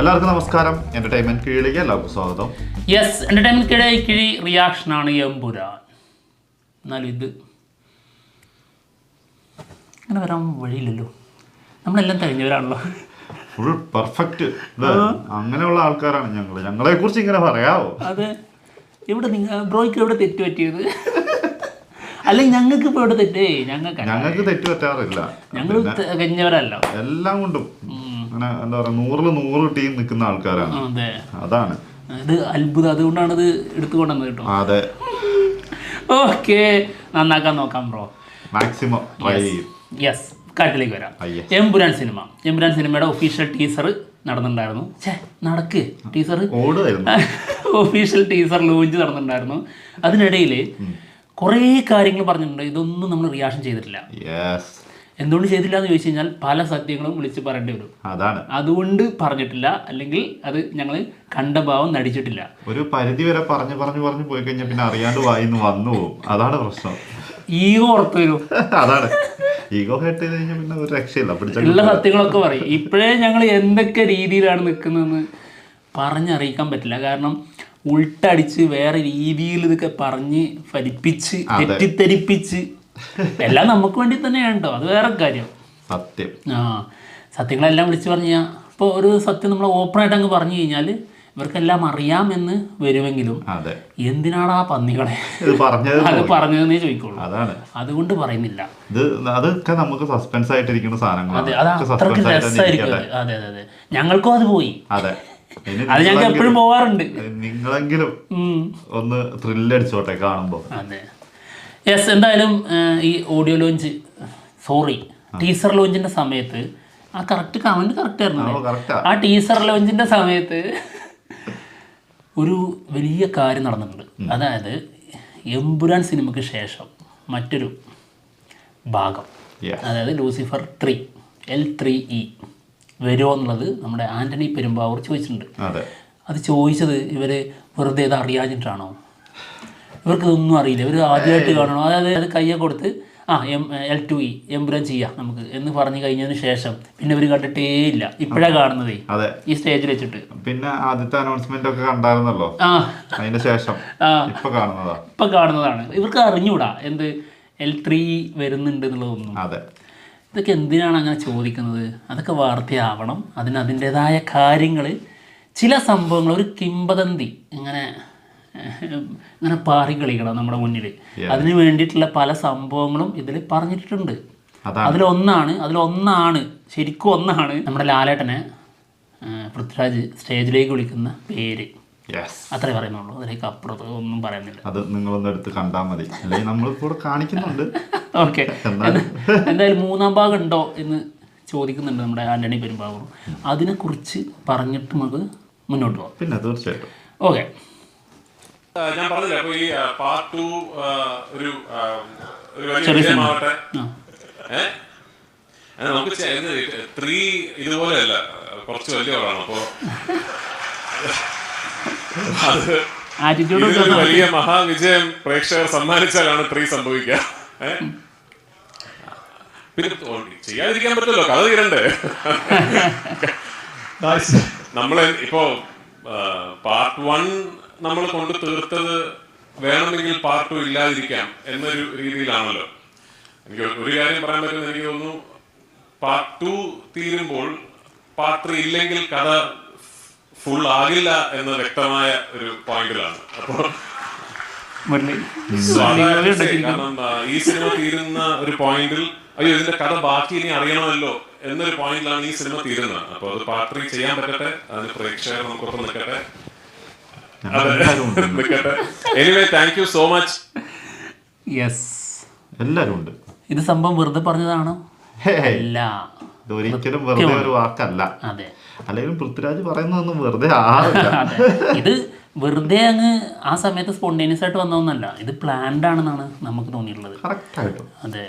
എല്ലാവർക്കും നമസ്കാരം. എന്റർടൈൻമെന്റ് കീഴിലേക്ക് എല്ലാവർക്കും സ്വാഗതം. യെസ് എന്റർടൈൻമെന്റ് കിഴ കിഴി റിയാക്ഷൻ ആണ് എമ്പുരാൻ. എന്നാലും ഇത് അങ്ങനെ വരാൻ വഴിയില്ലല്ലോ. നമ്മളെല്ലാം തെളിഞ്ഞവരാണല്ലോ ഫുൾ പെർഫെക്റ്റ് അങ്ങനെയുള്ള ആൾക്കാരാണ് ഞങ്ങൾ ഞങ്ങളെ. കുറിച്ച് ഇങ്ങനെ പറയാവോ? അതെ. ഇവിടെ നിങ്ങൾ ബ്രോയ്ക്ക് ഇവിടെ തെറ്റ് പറ്റിയത്? അല്ലെങ്കിൽ ഞങ്ങൾക്ക് ഇപ്പോൾ ഇവിടെ തെറ്റേ? ഞങ്ങൾക്ക് ഞങ്ങൾക്ക് തെറ്റ് പറ്റാറില്ല. ഞങ്ങൾ കഴിഞ്ഞവരല്ല എല്ലാം കൊണ്ടും. അങ്ങനെ എന്താ പറയാ നൂറിൽ നൂറ് ടീം നിൽക്കുന്ന ആൾക്കാരാണ്. അതെ. അതാണ്. ഇത് അത്ഭുതം. അതുകൊണ്ടാണ് ഇത് എടുത്തു കൊണ്ടുവന്നത് കേട്ടോ. അതെ. ഓക്കെ. നന്നാക്കാൻ നോക്കാം ബ്രോ. മാക്സിമം ട്രൈ ചെയ്യും. യെസ് കാട്ടിലേക്ക് വരാം. എംപുരാൻ സിനിമ. എംപുരാൻ സിനിമയുടെ ഒഫീഷ്യൽ ടീസർ നടന്നിട്ടുണ്ടായിരുന്നു. ഛേ നടക്ക്. ടീസർ ഒഫീഷ്യൽ ടീസർ ലോഞ്ച് നടന്നിട്ടുണ്ടായിരുന്നു. അതിനിടയിൽ കുറേ കാര്യങ്ങൾ പറഞ്ഞിട്ടുണ്ട്. ഇതൊന്നും നമ്മൾ റിയാക്ഷൻ ചെയ്തിട്ടില്ല. എന്തുകൊണ്ട് ചെയ്തില്ല എന്ന് ചോദിച്ചു കഴിഞ്ഞാൽ പല സത്യങ്ങളും വിളിച്ച് പറയേണ്ടി വരും. അതാണ്. അതുകൊണ്ട് പറഞ്ഞിട്ടില്ല അല്ലെങ്കിൽ അത് ഞങ്ങൾ കണ്ട ഭാവം നടിച്ചിട്ടില്ല. ഒരു പരിധി വരെ പറഞ്ഞു പറഞ്ഞു പറഞ്ഞു പോയി കഴിഞ്ഞാൽ പിന്നെ അറിയാണ്ട് വായിന്ന് വന്നു പോകും അതാണ് പ്രശ്നം. ഈഗോ ഓർത്ത് വരും. അതാണ്. ഈഗോ ഹേട്ട് ചെയ്ത് കഴിഞ്ഞാൽ പിന്നെ ഒരു രക്ഷയില്ല. എല്ലാ ഉള്ള സത്യങ്ങളൊക്കെ പറയും. ഇപ്പോഴേ ഞങ്ങൾ എന്തൊക്കെ രീതിയിലാണ് നിൽക്കുന്നതെന്ന് പറഞ്ഞറിയിക്കാൻ പറ്റില്ല. കാരണം ഉൾട്ടടിച്ച് വേറെ രീതിയിൽ ഇതൊക്കെ പറഞ്ഞ് ഫലിപ്പിച്ച്. തെറ്റിദ്ധരിപ്പിച്ച് എല്ലാം നമുക്ക് വേണ്ടി തന്നെയാണ് കേട്ടോ അത് വേറെ കാര്യം. സത്യം. ആ സത്യങ്ങളെല്ലാം വിളിച്ച് പറഞ്ഞാൽ ഇപ്പോൾ ഒരു സത്യം നമ്മൾ ഓപ്പണായിട്ട് അങ്ങ് പറഞ്ഞു കഴിഞ്ഞാൽ ഇവർക്കെല്ലാം അറിയാമെന്ന് വരുമെങ്കിലും അതെ. ആ പന്നികളെ? അത് പറഞ്ഞതെന്നേ ചോദിക്കുള്ളൂ. അതുകൊണ്ട് പറയുന്നില്ല. അതൊക്കെ നമുക്ക് സസ്പെൻസ് ആയിട്ടിരിക്കുന്ന സാധനങ്ങൾ അതെ അത്. അത്. ഞങ്ങൾക്കും അത് പോയി. അതെ. അത് ഞങ്ങൾക്ക് എപ്പോഴും പോവാറുണ്ട്. നിങ്ങളെങ്കിലും. ഒന്ന് ത്രില്ലടിച്ചോട്ടെ കാണുമ്പോ. അതെ. യെസ് എന്തായാലും ഈ ഓഡിയോ ലോഞ്ച് സോറി ടീസർ ലോഞ്ചിന്റെ സമയത്ത് ആ കറക്റ്റ് കമന്റ് കറക്റ്റ് ആയിരുന്നു. ആ, ടീസർ ലോഞ്ചിന്റെ സമയത്ത് ഒരു വലിയ കാര്യം നടന്നിട്ടുണ്ട്. അതായത് എമ്പുരാൻ സിനിമയ്ക്ക് ശേഷം മറ്റൊരു ഭാഗം. അതായത് Lucifer three L three E വരുമോ എന്നുള്ളത് നമ്മുടെ ആന്റണി പെരുമ്പാവൂർ ചോദിച്ചിട്ടുണ്ട്. അതെ. അത് ചോദിച്ചത് ഇവർ വെറുതെ ഇത് അറിയാഞ്ഞിട്ടാണോ? ഇവർക്ക് ഇതൊന്നും അറിയില്ല. ഇവർ ആദ്യമായിട്ട് കാണണം. അതായത് അത് കയ്യെ കൊടുത്ത് ആ എം എൽ ടു ഇ എംബുലൻസ് ചെയ്യാം നമുക്ക് എന്ന് പറഞ്ഞു കഴിഞ്ഞതിന് ശേഷം. പിന്നെ ഇവർ കണ്ടിട്ടേ ഇല്ല. ഇപ്പോഴാ കാണുന്നതേ. അതെ. ഈ സ്റ്റേജിൽ വെച്ചിട്ട്. പിന്നെ ആദ്യത്തെ അനൗൺസ്മെന്റ് ഒക്കെ കണ്ടായിരുന്നല്ലോ? ആ. അതിന് ശേഷം. ഇപ്പൊ കാണുന്നതാ? ഇപ്പൊ കാണുന്നതാണ്. ഇവർക്ക് അറിഞ്ഞൂടാ എന്ത് എൽ ത്രീ വരുന്നുണ്ട് എന്നുള്ളതൊന്നും. അതെ. ഇതൊക്കെ എന്തിനാണ് അങ്ങനെ ചോദിക്കുന്നത്? അതൊക്കെ വാർത്തയാവണം. അതിന് അതിന്റെതായ കാര്യങ്ങൾ ചില സംഭവങ്ങൾ ഒരു കിംബദന്തി ഇങ്ങനെ ഇങ്ങനെ പാറി കളിക്കണം നമ്മുടെ മുന്നിൽ അതിന് വേണ്ടിയിട്ടുള്ള പല സംഭവങ്ങളും ഇതിൽ പറഞ്ഞിട്ടുണ്ട്. അതിലൊന്നാണ് അതിലൊന്നാണ് ശരിക്കും ഒന്നാണ് നമ്മുടെ ലാലേട്ടനെ പൃഥ്വിരാജ് സ്റ്റേജിലേക്ക് വിളിക്കുന്ന പേര്. അത്രേ പറയുന്നുള്ളൂ. അതിലേക്ക് അപ്പുറത്ത് ഒന്നും പറയുന്നില്ല. അത് നിങ്ങളൊന്ന് എടുത്ത് കണ്ടാൽ മതി. അല്ലെങ്കിൽ കൂടെ കാണിക്കുന്നുണ്ട്. ഓക്കെ. എന്തായാലും മൂന്നാം ഭാഗം ഉണ്ടോ എന്ന് ചോദിക്കുന്നുണ്ട് നമ്മുടെ ആന്റണി പെരുമ്പാവൂർ. അതിനെക്കുറിച്ച് പറഞ്ഞിട്ട് നമുക്ക് മുന്നോട്ട് പോകാം. പിന്നെ തീർച്ചയായിട്ടും. ഓക്കെ. ഞാൻ പറഞ്ഞില്ല അപ്പൊ ഈ പാർട്ട് ടു ഒരു ഒരു വലിയ ഏഹ് നമുക്ക് ത്രീ ഇതുപോലെയല്ല. കുറച്ച് വലിയ പടമാണ് അപ്പോ അത് ഇതിലൊരു വലിയ മഹാവിജയം പ്രേക്ഷകർ സമ്മാനിച്ചാലാണ് ത്രീ സംഭവിക്കുക? പിന്നെ ചെയ്യാതിരിക്കാൻ പറ്റില്ലല്ലോ കഥ തീരണ്ടേ? നമ്മൾ ഇപ്പോ പാർട്ട് വൺ നമ്മൾ കൊണ്ട് തീർത്തത് വേണമെങ്കിൽ പാർട്ട് ടു ഇല്ലാതിരിക്കാം എന്നൊരു രീതിയിലാണല്ലോ. എനിക്ക് ഒരു കാര്യം പറയാൻ പറ്റുന്ന എനിക്ക് തോന്നുന്നു. പാർട്ട് ടു തീരുമ്പോൾ പാർട്ട് ത്രീ ഇല്ലെങ്കിൽ കഥ ഫുൾ ആകില്ല എന്ന വ്യക്തമായ ഒരു പോയിന്റിലാണ്. അപ്പോൾ കാരണം ഈ സിനിമ തീരുന്ന ഒരു പോയിന്റിൽ അയ്യോ ഇതിന്റെ കഥ ബാക്കി ഇനി അറിയണമല്ലോ എന്നൊരു പോയിന്റിലാണ് ഈ സിനിമ തീരുന്നത്. അപ്പൊ അത് പാർട്ട് ത്രീ ചെയ്യാൻ പറ്റട്ടെ അതിന് പ്രേക്ഷകർ നമുക്കൊപ്പം നിൽക്കട്ടെ. Anyway thank you so much yes എല്ലാരും ഉണ്ട്. ഇത് സംഭവം വെറുതെ പറഞ്ഞതാണോ. അല്ല. ഇത് ഒരിക്കലും വെറുതെ ഒരു വാക്കല്ല. അതെ. അല്ലെങ്കിൽ പൃഥ്വിരാജ് പറയുന്നതൊന്നും വെറുതെ ആറില്ല ഇത് വെറുതെ അങ്ങ് ആ സമയത്ത് സ്പോണ്ടേനിയസ് ആയിട്ട് വന്നതൊന്നല്ല. ഇത് പ്ലാൻഡ് ആണെന്നാണ് നമുക്ക് തോന്നിയിട്ടുള്ളത്. അതെ.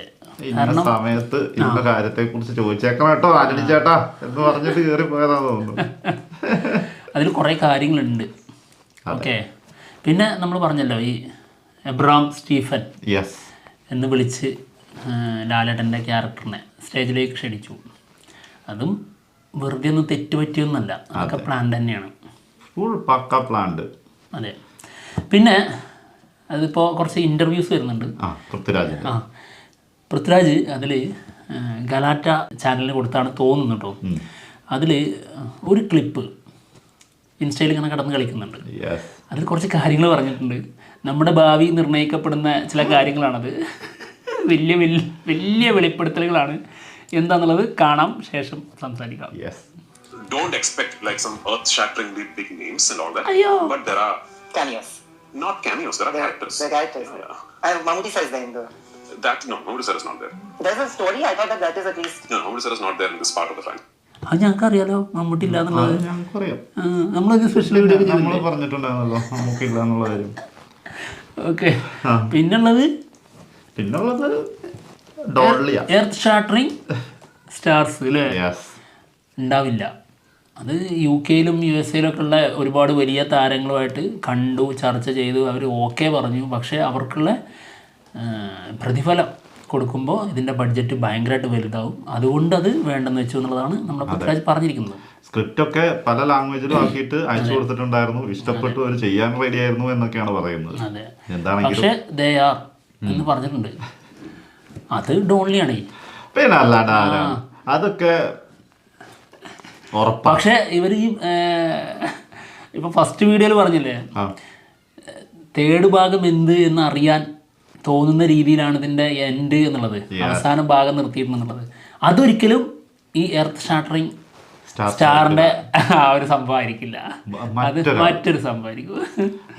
ഇന്ന സമയത്ത് ഇന്ന കാര്യത്തെ കുറിച്ച് ചോദിച്ചേക്കണം കേട്ടോ ആന്റണി എന്ന് പറഞ്ഞിട്ട് കയറി പോയതാ തോന്നുന്നു. അതിൽ കുറെ കാര്യങ്ങളുണ്ട്. ഓക്കെ പിന്നെ നമ്മൾ പറഞ്ഞല്ലോ ഈ എബ്രാം സ്റ്റീഫൻ യെസ് എന്ന് വിളിച്ച് ലാലേട്ടന്റെ ക്യാരക്ടറിനെ സ്റ്റേജിലേക്ക് ക്ഷണിച്ചു. അതും വെറുതെ ഒന്നും തെറ്റുപറ്റിയൊന്നുമല്ല. അതൊക്കെ പ്ലാൻ തന്നെയാണ്. ഫുൾ പക്ക പ്ലാൻഡ് അതെ. പിന്നെ അതിപ്പോൾ കുറച്ച് ഇന്റർവ്യൂസ് വരുന്നുണ്ട്. ആ പൃഥ്വിരാജ് ആ പൃഥ്വിരാജ് അതിൽ ഗലാറ്റ ചാനലിന് കൊടുത്താണ് തോന്നുന്നു കേട്ടോ അതിൽ ഒരു ക്ലിപ്പ് ഇൻസ്റ്റയിൽ ഇങ്ങനെ കടന്ന് കളിക്കുന്നുണ്ട് അതിൽ കുറച്ച് കാര്യങ്ങൾ പറഞ്ഞിട്ടുണ്ട് നമ്മുടെ ഭാവി നിർണയിക്കപ്പെടുന്ന ചില കാര്യങ്ങളാണത് വലിയ വലിയ വലിയ വെളിപ്പെടുത്തലുകളാണ് എന്താന്നുള്ളത് കാണാം ശേഷം സംസാരിക്കാം don't expect like some earth-shatteringly big names and all that. Ayo. But there are cameos. not cameos. There are characters. There are characters. Yeah. And Mammootty sir is there in the. That no, Mammootty sir is not there. There's a story. I thought that that is at least. No, Mammootty sir is not there in this part of the film. അത് ഞങ്ങൾക്ക് അറിയാലോ മമ്മൂട്ടി ഇല്ല എന്നുള്ളത് നമ്മളൊരു special video പറഞ്ഞിട്ടുണ്ടായിരുന്നല്ലോ നമുക്കില്ല എന്നുള്ള കാര്യം. Okay. പിന്നുള്ളത്? പിന്നുള്ളത് എർത്ത് ഷാട്ടറിങ് സ്റ്റാർസ് അല്ലേ? ഉണ്ടാവില്ല. അത് യു കെയിലും യു എസ് എയിലൊക്കെ ഉള്ള ഒരുപാട് വലിയ താരങ്ങളുമായിട്ട് കണ്ടു ചർച്ച ചെയ്തു അവർ ഓക്കെ പറഞ്ഞു. പക്ഷേ അവർക്കുള്ള പ്രതിഫലം കൊടുക്കുമ്പോൾ ഇതിന്റെ ബഡ്ജറ്റ് ഭയങ്കരമായിട്ട് വലുതാവും. അതുകൊണ്ട് അത് വേണ്ടെന്ന് വെച്ചു എന്നുള്ളതാണ് നമ്മുടെ പൃഥ്വിരാജ് പറഞ്ഞിരിക്കുന്നത്. സ്ക്രിപ്റ്റ് ഒക്കെ പല ലാംഗ്വേജിലും ആക്കിയിട്ട് അയച്ചു കൊടുത്തിട്ടുണ്ടായിരുന്നു. ഇഷ്ടപ്പെട്ടു അവർ ചെയ്യാൻ റെഡി ആയിരുന്നു എന്നൊക്കെയാണ് പറയുന്നത്. എന്താണ് പക്ഷേ ദേ ആർ എന്ന് പറഞ്ഞിട്ടുണ്ട്. അത് ഡോൺലിയാണ് പിന്നെ അല്ലാണ്ട് അതൊക്കെ പക്ഷെ പക്ഷേ ഇവർ ഈ ഇപ്പൊ ഫസ്റ്റ് വീഡിയോയിൽ പറഞ്ഞില്ലേ? തേർഡ് ഭാഗം എന്ത് എന്ന് അറിയാൻ തോന്നുന്ന രീതിയിലാണ് ഇതിന്റെ എൻഡ് എന്നുള്ളത്. അവസാന ഭാഗം നിർത്തിയിട്ടുണ്ടെന്നുള്ളത് അതൊരിക്കലും ഈ എർത്ത് ഷാട്ടറിങ് സ്റ്റാറിന്റെ ആ ഒരു സംഭവം ആയിരിക്കില്ല. അത് മറ്റൊരു- സംഭവമായിരിക്കും.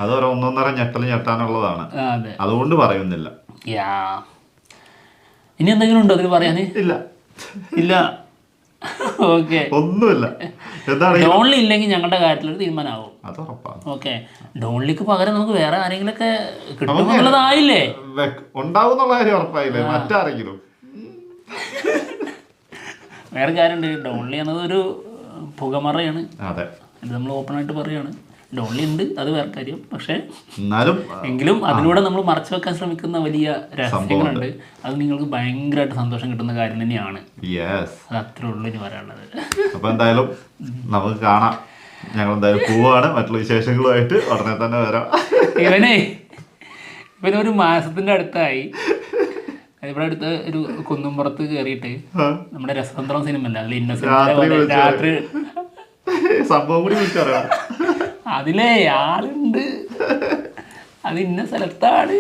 അതൊരു ഒന്നൊന്നര ഞെട്ടൽ ഞെട്ടാനുള്ളതാണ്. അതെ. അതുകൊണ്ട് പറയുന്നില്ല. യാ ഇനി എന്തെങ്കിലും ഉണ്ടോ അതിൽ പറയാൻ? ഇല്ല. ഇല്ല. ഓക്കെ ഒന്നുമില്ല. ഡോൺലി ഇല്ലെങ്കിൽ ഞങ്ങളുടെ കാര്യത്തിൽ ഒരു തീരുമാനമാവും. ഓക്കെ. ഡോൺലിക്ക് പകരം നമുക്ക് വേറെ ആരെങ്കിലൊക്കെ കിട്ടുന്നതായില്ലേ ഉണ്ടാവുന്നുള്ള കാര്യം ഉറപ്പായില്ലേ? മറ്റാരെങ്കിലും. വേറെ കാര്യമുണ്ട്. ഡോൺലി എന്നത് ഒരു പുകമറയാണ്. അതെ. നമ്മൾ ഓപ്പൺ ആയിട്ട് പറയുകയാണ് ഡോൺലി ഉണ്ട്. അത് വേറെ കാര്യം. പക്ഷെ എന്നാലും എങ്കിലും അതിലൂടെ നമ്മൾ മറച്ചു വെക്കാൻ ശ്രമിക്കുന്ന വലിയ രഹസ്യങ്ങളുണ്ട്. അത് നിങ്ങൾക്ക് ഭയങ്കരമായിട്ട് സന്തോഷം കിട്ടുന്ന കാര്യം തന്നെയാണ്. അത് അത്രേ ഉള്ളൂ ഇനി പറയാനുള്ളത്. അപ്പൊ എന്തായാലും നമുക്ക് കാണാം. ഞങ്ങൾ എന്തായാലും പോവാണ്. മറ്റുള്ള വിശേഷങ്ങളുമായിട്ട് ഉടനെ തന്നെ വരാം. ഇവനെ ഒരു മാസത്തിന്റെ അടുത്തായി. ഇവിടെ അടുത്ത് ഒരു കുന്നുംപുറത്ത് കയറിയിട്ട് നമ്മുടെ രസതന്ത്രം സിനിമ അല്ല? അതിൽ സിനിമ ഇന്നസെന്റ് രാത്രി സംഭവം കൂടി വിളിച്ചറിയാം. അതിലെ ആളുണ്ട്. അത് ഇന്ന സ്ഥലത്താണ്.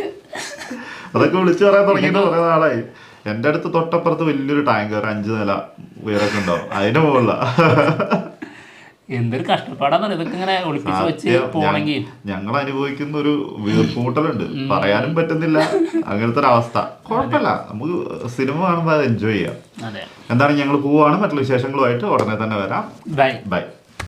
അതൊക്കെ വിളിച്ചു പറയാൻ തുടങ്ങിയിട്ട് കുറെ നാളായി. എന്റെ അടുത്ത് തൊട്ടപ്പുറത്ത് വലിയൊരു ടാങ്ക് ഒരു അഞ്ചു നില ഉയരൊക്കെ ഉണ്ടാവും അതിന് മുകളില. എന്തൊരു കഷ്ടപ്പാടാന്ന് ഇതൊക്കെ ഇങ്ങനെ ഒളിപ്പിച്ച് വെച്ച് പോണെങ്കിൽ ഞങ്ങൾ അനുഭവിക്കുന്ന ഒരു വീർപ്പൂട്ടലുണ്ട് പറയാനും പറ്റുന്നില്ല. അങ്ങനത്തെ ഒരു അവസ്ഥ. കുഴപ്പമില്ല. നമുക്ക് സിനിമ കാണുമ്പോൾ അത് എൻജോയ് ചെയ്യാം. എന്താണ് ഞങ്ങൾ പോവാണ്. മറ്റുള്ള വിശേഷങ്ങളുമായിട്ട് ഉടനെ തന്നെ വരാം. ബൈ. ബൈ.